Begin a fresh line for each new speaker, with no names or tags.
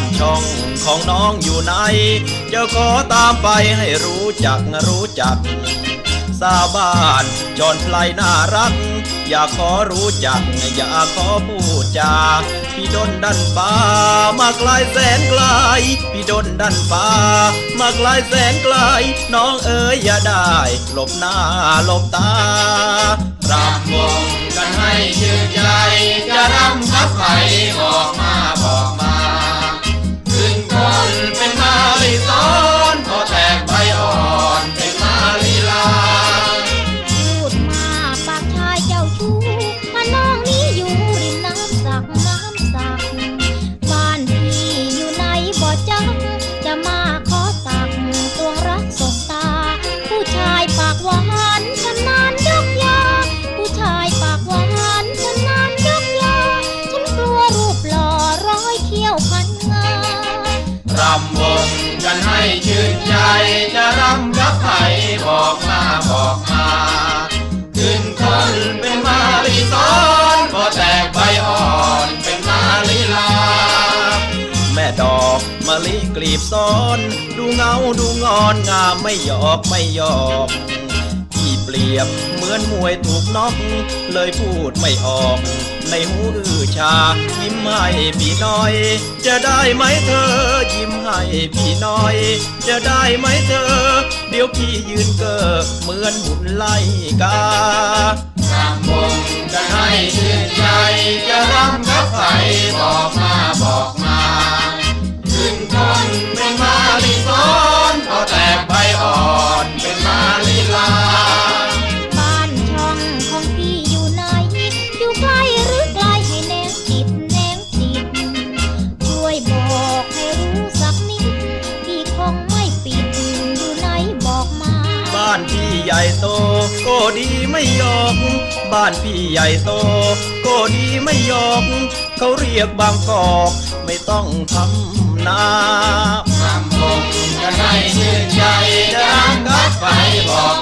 านช่องของน้องอยู่ไหนเดี๋ยวขอตามไปให้รู้จักรู้จักสาบานจอนไพลน่ารัก อยากขอรู้จัก อยากขอพูดจา พี่ดนดันป่ามาไกลแสนไกล พี่ดนดันป่ามาไกลแสนไกล น้องเอ๋ยอย่าได้ หลบหน้าหลบตารำวงกันให้ชื่นใจ จะรำกับใคร
ชื่น
ใจจะรำกับใครบอกมาบอกมา ขึ้นคนเป็นมาลีซ้อนพอแตกใบอ่อนเป็นมาลีลา แม่ดอกมะลิกลีบซ้อน ดูเงาดูงอนงามไม่หยอกไม่หยอกพี่เปรียบเหมือนมวยถูกน็อกเลยพูดไม่ออก ในหูอื้อชา ยิ้มให้พี่น้อย จะได้ไหมเธอ ยิ้มให้พี่น้อย จะได้ไหมเธอ เดี๋ยวพี่ยืนเกอเหมือนหุ่นไล่กาสาม
วง
ใหญ่โตก็ดีไม่ยอกบ้านพี่ใหญ่โตก็ดีไม่ยอกเขาเรียกบางกอกไม่ต้องทำนาทำวงกันให้ชื่นใจจะรับไฟบอก